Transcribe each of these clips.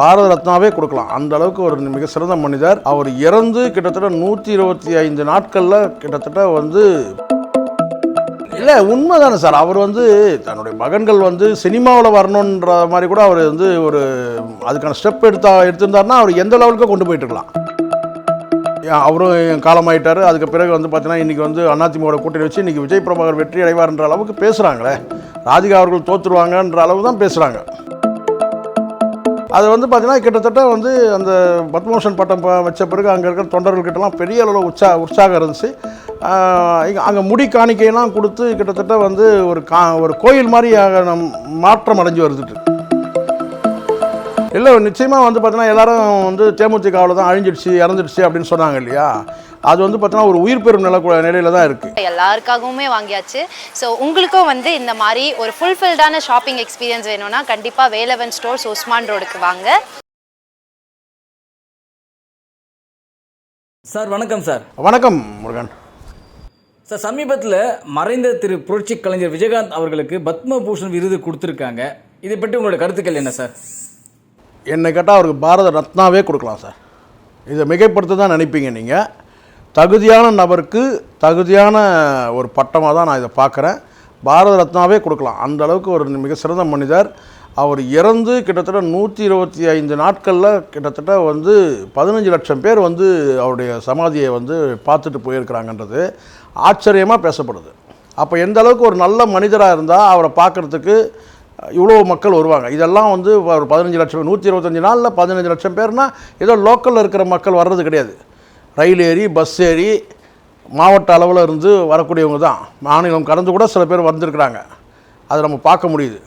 பாரத ரத்னாவே கொடுக்கலாம். அந்த அளவுக்கு ஒரு மிக சிறந்த மனிதர். அவர் இறந்து கிட்டத்தட்ட நூற்றி இருபத்தி ஐந்து நாட்களில் கிட்டத்தட்ட வந்து இல்லை உண்மைதானே சார். அவர் வந்து தன்னுடைய மகன்கள் வந்து சினிமாவில் வரணுன்ற மாதிரி கூட அவர் வந்து ஒரு அதுக்கான ஸ்டெப் எடுத்தா எடுத்திருந்தாருன்னா அவர் எந்த லெவலுக்கு கொண்டு போயிட்டுருக்கலாம் அவரும் காலமாயிட்டார் அதுக்கு பிறகு வந்து பார்த்தீங்கன்னா இன்றைக்கி வந்து அதிமுக கூட்டணி வச்சு இன்றைக்கி விஜய் பிரபாகர் வெற்றி அடைவார்ன்ற அளவுக்கு பேசுகிறாங்களே ராதிகா அவர்கள் தோற்றுருவாங்கன்ற அளவு தான் பேசுகிறாங்க அது வந்து பார்த்தீங்கன்னா கிட்டத்தட்ட வந்து அந்த பத்மபூஷன் பட்டம் வச்ச பிறகு அங்கே இருக்கிற தொண்டர்கள்கிட்டலாம் பெரிய அளவில் உற்சா உற்சாகம் இருந்துச்சு. அங்கே முடி காணிக்கையெல்லாம் கொடுத்து கிட்டத்தட்ட வந்து ஒரு கா ஒரு கோயில் மாதிரி நம் மாற்றம் அடைஞ்சு வருதுட்டு. இல்லை நிச்சயமாக வந்து பார்த்தீங்கன்னா எல்லாரும் வந்து தேமுதிகாவில் தான் அழிஞ்சிடுச்சு இறந்துடுச்சு அப்படின்னு சொன்னாங்க இல்லையா? அது வந்து பார்த்தீங்கன்னா ஒரு உயிர் பெறும் நில நிலையில தான் இருக்குது எல்லாருக்காகவுமே வாங்கியாச்சு. ஸோ உங்களுக்கும் வந்து இந்த மாதிரி ஒரு ஃபுல்ஃபில்டான ஷாப்பிங் எக்ஸ்பீரியன்ஸ் வேணும்னா கண்டிப்பாக வேலவன் ஸ்டோர்ஸ் உஸ்மான் ரோடுக்கு வாங்க. சார் வணக்கம் சார். வணக்கம் முருகன். சார் சமீபத்தில் மறைந்த திரு புரட்சி கலைஞர் விஜயகாந்த் அவர்களுக்கு பத்மபூஷன் விருது கொடுத்துருக்காங்க. இதை பற்றி உங்களோட கருத்துக்கள் என்ன சார்? என்னை கேட்டால் அவருக்கு பாரத ரத்னாவே கொடுக்கலாம் சார். இதை மிகைப்படுத்த தான் நினைப்பீங்க நீங்கள் தகுதியான நபருக்கு தகுதியான ஒரு பட்டமாக தான் நான் இதை பார்க்குறேன். பாரத ரத்னாவே கொடுக்கலாம். அந்த அளவுக்கு ஒரு மிக சிறந்த மனிதர். அவர் இறந்து கிட்டத்தட்ட நூற்றி இருபத்தி ஐந்து நாட்களில் கிட்டத்தட்ட வந்து பதினஞ்சு லட்சம் பேர் வந்து அவருடைய சமாதியை வந்து பார்த்துட்டு போயிருக்கிறாங்கன்றது ஆச்சரியமாக பேசப்படுது. அப்போ எந்த அளவுக்கு ஒரு நல்ல மனிதராக இருந்தால் அவரை பார்க்குறதுக்கு இவ்வளோ மக்கள் வருவாங்க. இதெல்லாம் வந்து ஒரு பதினஞ்சு லட்சம் நூற்றி இருபத்தஞ்சி நாளில் பதினஞ்சு லட்சம் பேர்னால் ஏதோ லோக்கலில் இருக்கிற மக்கள் வர்றது கிடையாது. ரயில் ஏறி பஸ் ஏறி மாவட்ட அளவில் இருந்து வரக்கூடியவங்க தான். மாநிலம் கடந்து கூட சில பேர் வந்திருக்கிறாங்க. அதை நம்ம பார்க்க முடியுது.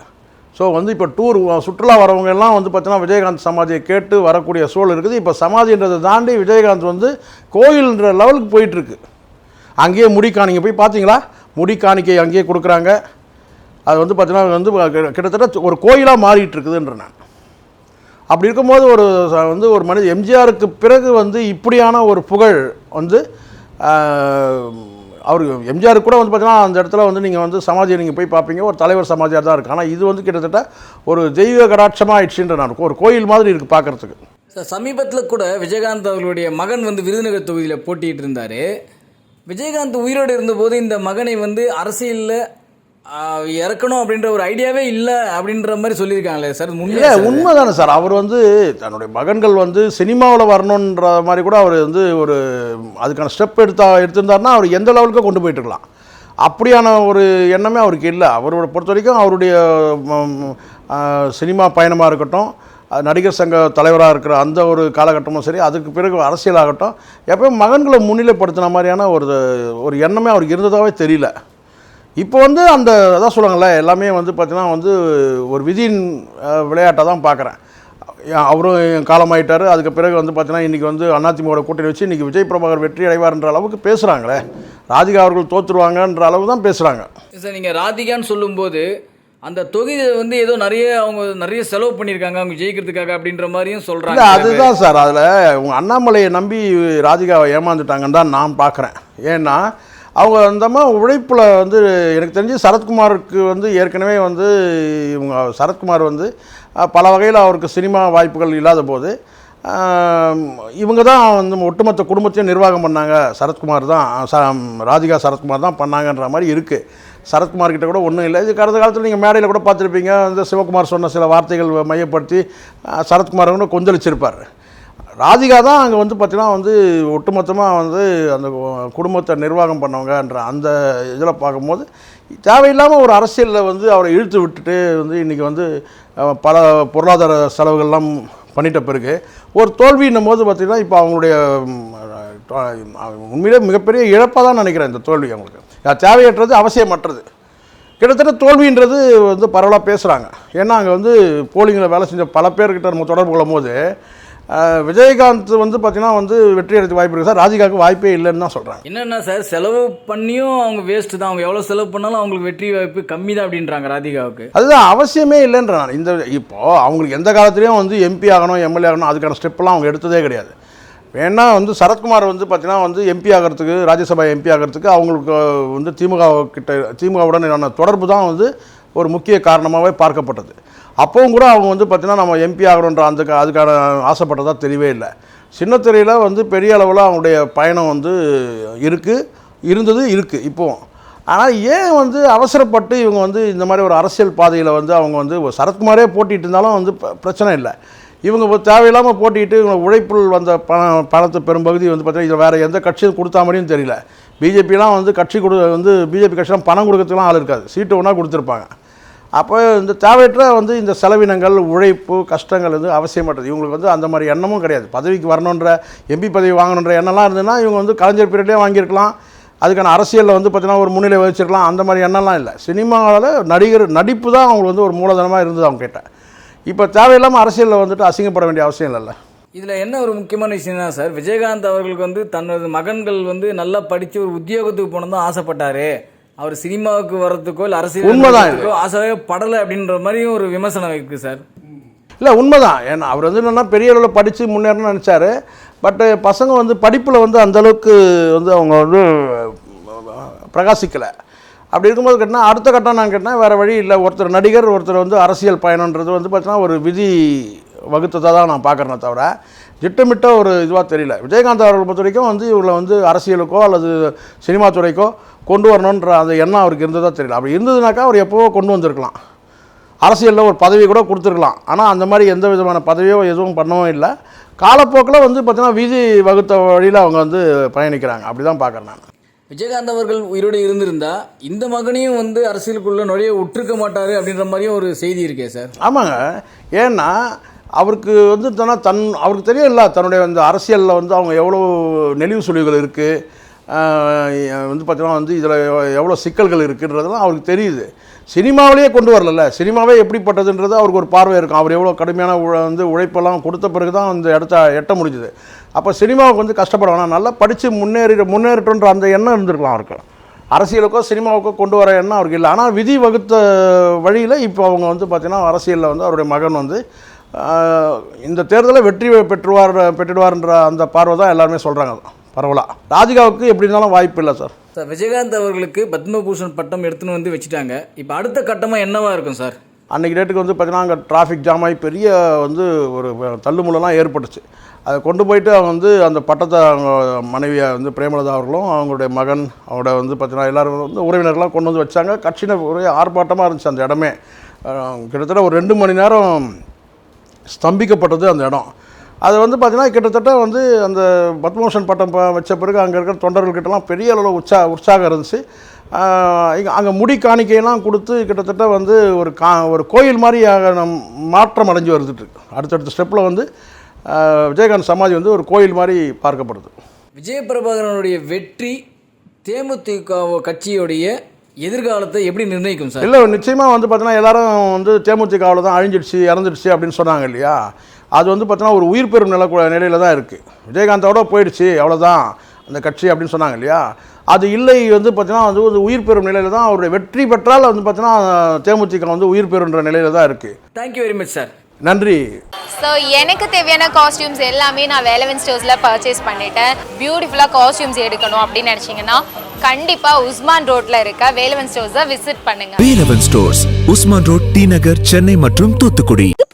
ஸோ வந்து இப்போ டூர் சுற்றுலா வரவங்க எல்லாம் வந்து பார்த்தீங்கன்னா விஜயகாந்த் சமாதியை கேட்டு வரக்கூடிய சூழல் இருக்குது. இப்போ சமாதின்றதை தாண்டி விஜயகாந்த் வந்து கோயில்ன்ற லெவலுக்கு போயிட்டுருக்கு. அங்கேயே முடி காணிக்கை போய் பார்த்தீங்களா முடி காணிக்கை அங்கேயே கொடுக்குறாங்க. அது வந்து பார்த்தீங்கன்னா வந்து கிட்டத்தட்ட ஒரு கோயிலாக மாறிட்டு இருக்குதுன்ற நான். அப்படி இருக்கும்போது ஒரு வந்து ஒரு மனித எம்ஜிஆருக்கு பிறகு வந்து இப்படியான ஒரு புகழ் வந்து அவர் எம்ஜிஆர் கூட வந்து பார்த்தீங்கன்னா அந்த இடத்துல வந்து நீங்கள் வந்து சமாஜி நீங்கள் போய் பார்ப்பீங்க ஒரு தலைவர் சமாஜியாக தான் இருக்குது ஆனால் இது வந்து கிட்டத்தட்ட ஒரு தெய்வ கடாட்சமாக ஆயிடுச்சுன்ற நான் ஒரு கோயில் மாதிரி இருக்குது பார்க்குறதுக்கு சார் சமீபத்தில் கூட விஜயகாந்த் அவர்களுடைய மகன் வந்து விருதுநகர் தொகுதியில் போட்டிகிட்டு இருந்தார் விஜயகாந்த் உயிரோடு இருந்தபோது இந்த மகனை வந்து அரசியலில் இறக்கணும் அப்படின்ற ஒரு ஐடியாவே இல்லை அப்படின்ற மாதிரி சொல்லியிருக்காங்களே சார் இல்லை? உண்மைதானே சார். அவர் வந்து தன்னுடைய மகன்கள் வந்து சினிமாவில் வரணுன்ற மாதிரி கூட அவர் வந்து ஒரு அதுக்கான ஸ்டெப் எடுத்தா எடுத்திருந்தாருன்னா அவர் எந்த லெவலுக்கு கொண்டு போயிட்டு இருக்கலாம். அப்படியான ஒரு எண்ணமே அவருக்கு இல்லை. அவரோட பொறுத்த வரைக்கும் அவருடைய சினிமா பயணமாக இருக்கட்டும் நடிகர் சங்க தலைவராக இருக்கிற அந்த ஒரு காலகட்டமும் சரி அதுக்கு பிறகு அரசியலாகட்டும் எப்பயும் மகன்களை முன்னிலைப்படுத்தின மாதிரியான ஒரு ஒரு எண்ணமே அவருக்கு இருந்ததாகவே தெரியல. இப்போ வந்து அந்த அதான் சொல்லுவாங்கள்ல எல்லாமே வந்து பார்த்தீங்கன்னா வந்து ஒரு விதியின் விளையாட்டை தான் பார்க்குறேன் அவரும் காலமாயிட்டார் அதுக்கு பிறகு வந்து பார்த்தீங்கன்னா இன்றைக்கி வந்து அதிமுக கூட்டணி வச்சு இன்றைக்கி விஜய் பிரபாகர் வெற்றி அடைவார்ன்ற அளவுக்கு பேசுகிறாங்களே ராதிகா அவர்கள் தோற்றுருவாங்கன்ற அளவு தான் பேசுகிறாங்க சார் நீங்கள் ராதிகான்னு சொல்லும்போது அந்த தொகுதியில் வந்து ஏதோ நிறைய அவங்க நிறைய செலவு பண்ணியிருக்காங்க அவங்க ஜெயிக்கிறதுக்காக அப்படின்ற மாதிரியும் சொல்கிறாங்க அதுதான் சார் அதில் உங்கள் அண்ணாமலையை நம்பி ராதிகாவை ஏமாந்துட்டாங்கன்னு தான் நான் பார்க்குறேன் ஏன்னா அவங்க அந்தமா உழைப்பில் வந்து எனக்கு தெரிஞ்சு சரத்குமாருக்கு வந்து ஏற்கனவே வந்து இவங்க சரத்குமார் வந்து பல வகையில் அவருக்கு சினிமா வாய்ப்புகள் இல்லாத போது இவங்க தான் வந்து ஒட்டுமொத்த குடும்பத்தையும் நிர்வாகம் பண்ணாங்க. சரத்குமார் தான் ச ராதிகா சரத்குமார் தான் பண்ணாங்கன்ற மாதிரி இருக்குது சரத்குமார் கிட்ட கூட ஒன்றும் இல்லை. இது கடந்த காலத்தில் நீங்கள் மேடையில் கூட பார்த்துருப்பீங்க. இந்த சிவகுமார் சொன்ன சில வார்த்தைகள் மையப்படுத்தி சரத்குமார் கூட கொந்தளிச்சிருப்பார் ராதிகா தான் அங்கே வந்து பார்த்தீங்கன்னா வந்து ஒட்டுமொத்தமாக வந்து அந்த குடும்பத்தை நிர்வாகம் பண்ணவங்கன்ற அந்த இதில் பார்க்கும்போது தேவையில்லாமல் ஒரு அரசியலில் வந்து அவரை இழுத்து விட்டுட்டு வந்து இன்றைக்கி வந்து பல பொருளாதார செலவுகள்லாம் பண்ணிட்ட பிறகு ஒரு தோல்வின்னும் போது பார்த்திங்கன்னா இப்போ அவங்களுடைய உண்மையிலே மிகப்பெரிய இழப்பாக தான் நினைக்கிறேன் இந்த தோல்வி அவங்களுக்கு. தேவையற்றது அவசியமற்றது. கிட்டத்தட்ட தோல்வின்றது வந்து பரவலாக பேசுகிறாங்க ஏன்னா அங்கே வந்து போலிங்கில் வேலை செஞ்ச பல பேர்கிட்ட நம்ம தொடர்பு கொள்ளும் போது விஜயகாந்த் வந்து பார்த்தீங்கன்னா வந்து வெற்றி அடைத்து வாய்ப்பு இருக்குது சார். ராதிகாவுக்கு வாய்ப்பே இல்லைன்னு தான் சொல்கிறாங்க என்னென்ன சார் செலவு பண்ணியும் அவங்க வேஸ்ட் தான். அவங்க எவ்வளோ செலவு பண்ணாலும் அவங்களுக்கு வெற்றி வாய்ப்பு கம்மி தான் அப்படின்றாங்க ராதிகாவுக்கு. அதுதான் அவசியமே இல்லைன்ற நான் இந்த இப்போது அவங்களுக்கு எந்த காலத்துலேயும் வந்து எம்பி ஆகணும் எம்எல்ஏ ஆகணும் அதுக்கான ஸ்டெப்லாம் அவங்க எடுத்ததே கிடையாது. வேணா வந்து சரத்குமார் வந்து பார்த்தீங்கன்னா வந்து எம்பி ஆகிறதுக்கு ராஜ்யசபா எம்பி ஆகிறதுக்கு அவங்களுக்கு வந்து திமுக கிட்ட திமுகவுடன் தொடர்பு தான் வந்து ஒரு முக்கிய காரணமாகவே பார்க்கப்பட்டது. அப்பவும் கூட அவங்க வந்து பார்த்திங்கன்னா நம்ம எம்பி ஆகணுன்ற அந்த க- அதுக்கான ஆசைப்பட்டதாக தெரியவே இல்லை. சின்னத்திரையில் வந்து பெரிய அளவில் அவங்களுடைய பயணம் வந்து இருக்குது இருந்தது இருக்குது இப்போவும் ஆனால் ஏன் வந்து அவசரப்பட்டு இவங்க வந்து இந்த மாதிரி ஒரு அரசியல் பாதையில் வந்து அவங்க வந்து சரத்குமாரே போட்டிகிட்டு இருந்தாலும் வந்து பிரச்சனை இல்லை. இவங்க தேவையில்லாமல் போட்டிட்டு இவங்க உழைப்பில் வந்த பண பணத்தை பெரும்பகுதி வந்து பார்த்தீங்கன்னா இதில் வேறு எந்த கட்சியும் கொடுத்தா மாதிரியும் தெரியல. பிஜேபிலாம் வந்து கட்சி கொடு வந்து பிஜேபி கட்சியெலாம் பணம் கொடுக்கறதுக்குலாம் ஆள் இருக்காது. சீட்டு ஒன்றா கொடுத்துருப்பாங்க. அப்போ இந்த தேவையற்ற வந்து இந்த செலவினங்கள் உழைப்பு கஷ்டங்கள் வந்து அவசியமற்றது இவங்களுக்கு வந்து அந்த மாதிரி எண்ணமும் கிடையாது. பதவிக்கு வரணுன்ற எம்பி பதவி வாங்கணுன்ற எண்ணம்லாம் இருந்ததுன்னா இவங்க வந்து கலைஞர் பீரியட்லேயே வாங்கியிருக்கலாம். அதுக்கான அரசியலில் வந்து பார்த்திங்கன்னா ஒரு முன்னிலை வகிச்சிருக்கலாம். அந்த மாதிரி எண்ணம்லாம் இல்லை. சினிமாவில் நடிகர் நடிப்பு தான் அவங்களுக்கு வந்து ஒரு மூலதனமாக இருந்தது அவங்க கிட்ட. இப்போ தேவையில்லாமல் அரசியலில் வந்துட்டு அசிங்கப்பட வேண்டிய அவசியம் இல்லைல்ல. இதில் என்ன ஒரு முக்கியமான விஷயம்னா சார் விஜயகாந்த் அவர்களுக்கு வந்து தனது மகன்கள் வந்து நல்லா படித்து ஒரு உத்தியோகத்துக்கு போனதும் தான் ஆசைப்பட்டாரு. அவர் சினிமாவுக்கு வர்றதுக்கோ இல்லை அரசியல் உண்மைதான் இது. வர்றதுக்கோ ஆசையே படலை அப்படின்ற மாதிரியும் ஒரு விமர்சனம் இருக்குது சார். இல்லை உண்மைதான். ஏன்னா அவர் வந்து என்னென்னா பெரிய அளவில் படித்து முன்னேறணும்னு நினச்சாரு. பட்டு பசங்க வந்து படிப்பில் வந்து அந்த அளவுக்கு வந்து அவங்க வந்து பிரகாசிக்கலை. அப்படி இருக்கும்போது கேட்டால் அடுத்த கட்டம் நான் கேட்டேன் வேறு வழி இல்லை. ஒருத்தர் நடிகர் ஒருத்தர் வந்து அரசியல் பயணன்றது வந்து பார்த்தீங்கன்னா ஒரு விதி வகுத்ததாக தான் நான் பார்க்குறேனே தவிர திட்டமிட்ட ஒரு இதுவாக தெரியல. விஜயகாந்த் அவர்கள் பொறுத்த வரைக்கும் வந்து இவங்களை வந்து அரசியலுக்கோ அல்லது சினிமா துறைக்கோ கொண்டு வரணுன்ற அந்த எண்ணம் அவருக்கு இருந்ததா தெரியல. அப்படி இருந்ததுனாக்கா அவர் எப்போவோ கொண்டு வந்திருக்கலாம். அரசியலில் ஒரு பதவி கூட கொடுத்துருக்கலாம். ஆனால் அந்த மாதிரி எந்த விதமான பதவியோ எதுவும் பண்ணவும் இல்லை. காலப்போக்கில் வந்து பார்த்தீங்கன்னா வீதி வகுத்த வழியில் அவங்க வந்து பயணிக்கிறாங்க. அப்படி தான் பார்க்குறேன் நான். விஜயகாந்த் அவர்கள் உயிரோடு இருந்திருந்தா இந்த மகனையும் வந்து அரசியலுக்குள்ள நுழைய விட்டுருக்க மாட்டாரு அப்படின்ற மாதிரியும் ஒரு செய்தி இருக்கே சார். ஆமாங்க. ஏன்னா அவருக்கு வந்து தன் அவருக்கு தெரியல தன்னுடைய அந்த அரசியலில் வந்து அவங்க எவ்வளோ நெளிவு சுழிவுகள் இருக்குது வந்து பார்த்தீங்கன்னா வந்து இதில் எவ்வளோ சிக்கல்கள் இருக்குன்றதெல்லாம் அவருக்கு தெரியுது. சினிமாவிலேயே கொண்டு வரல சினிமாவே எப்படிப்பட்டதுன்றது அவருக்கு ஒரு பார்வை இருக்கும். அவர் எவ்வளோ கடுமையான உழ வந்து உழைப்பெல்லாம் கொடுத்த பிறகு தான் அந்த இடத்த எட்ட முடிஞ்சுது. அப்போ சினிமாவுக்கு வந்து கஷ்டப்பட வேணாம். நல்லா படித்து முன்னேறி முன்னேறட்டுன்ற அந்த எண்ணம் இருந்திருக்கலாம் அவருக்கு. அரசியலுக்கோ சினிமாவுக்கோ கொண்டு வர எண்ணம் அவருக்கு இல்லை. ஆனால் விதி வகுத்த வழியில் இப்போ அவங்க வந்து பார்த்திங்கன்னா அரசியலில் வந்து அவருடைய மகன் வந்து இந்த தேர்தலை வெற்றி பெற்றுவார் பெற்றுடுவார்ன்ற அந்த பார்வை தான் எல்லாருமே சொல்கிறாங்க பரவலாக ராஜிகாவுக்கு எப்படி இருந்தாலும் வாய்ப்பு இல்லை சார். சார் விஜயகாந்த் அவர்களுக்கு பத்மபூஷன் பட்டம் எடுத்துன்னு வந்து வச்சுட்டாங்க. இப்போ அடுத்த கட்டமாக என்னவா இருக்கும் சார்? அன்றைக்கி டேட்டுக்கு வந்து பார்த்தீங்கன்னா அங்கே டிராஃபிக் ஜாம் ஆகி பெரிய வந்து ஒரு தள்ளுமுள்ளலாம் ஏற்பட்டுச்சு. அதை கொண்டு போயிட்டு அவங்க வந்து அந்த பட்டத்தை அவங்க மனைவியை வந்து பிரேமலதா அவர்களும் அவங்களுடைய மகன் அவரோட வந்து பார்த்தீங்கன்னா எல்லாரும் வந்து உறவினர்கள்லாம் கொண்டு வந்து வச்சாங்க. கட்சியினர் ஒரே ஆர்ப்பாட்டமாக இருந்துச்சு அந்த இடமே. கிட்டத்தட்ட ஒரு ரெண்டு மணி நேரம் ஸ்தம்பிக்கப்பட்டது அந்த இடம். அது வந்து பார்த்தீங்கன்னா கிட்டத்தட்ட வந்து அந்த பத்மபூஷன் பட்டம் வச்ச பிறகு அங்கே இருக்கிற தொண்டர்கள்கிட்டலாம் பெரிய அளவில் உற்சா உற்சாகம் இருந்துச்சு. அங்கே முடி காணிக்கையெல்லாம் கொடுத்து கிட்டத்தட்ட வந்து ஒரு கா ஒரு கோயில் மாதிரி நம் மாற்றம் அடைஞ்சு வருதுட்டு. அடுத்தடுத்த ஸ்டெப்பில் வந்து விஜயகாந்த் சமாதி வந்து ஒரு கோயில் மாதிரி பார்க்கப்படுது. விஜய பிரபாகரனுடைய வெற்றி தேமுதிக கட்சியுடைய எதிர்காலத்தை எப்படி நிர்ணயிக்கும் சார்? இல்லை நிச்சயமாக வந்து பார்த்தீங்கன்னா எல்லாரும் வந்து தேமுதிகவில் தான் அழிஞ்சிடுச்சு இறந்துடுச்சு அப்படின்னு சொன்னாங்க இல்லையா? அது வந்து பார்த்தீங்கன்னா ஒரு உயிர் பெறும் நில நிலையில் தான் இருக்குது விஜயகாந்தோட போயிடுச்சு அவ்வளோதான் அந்த கட்சி அப்படின்னு சொன்னாங்க இல்லையா? அது இல்லை வந்து பார்த்தீங்கன்னா வந்து ஒரு உயிர் பெறும் நிலையில் தான் அவருடைய வெற்றி பெற்றால் வந்து பார்த்தீங்கன்னா தேமுதிக வந்து உயிர் பெறுன்ற நிலையில் தான் இருக்குது thank you very much sir நன்றி. ஸோ எனக்கு தேவையான காஸ்டியூம்ஸ் எல்லாமே நான் வேலவன் ஸ்டோர்ஸில் பர்ச்சேஸ் பண்ணிட்டேன். பியூட்டிஃபுல்லாக காஸ்டியூம்ஸ் எடுக்கணும் அப்படின்னு நினச்சிங்கன்னா கண்டிப்பாக உஸ்மான் ரோட்டில் இருக்க வேலவன் ஸ்டோர்ஸை விசிட் பண்ணுங்கள் Velavan stores Usman road T Nagar Chennai மற்றும் தூத்துக்குடி.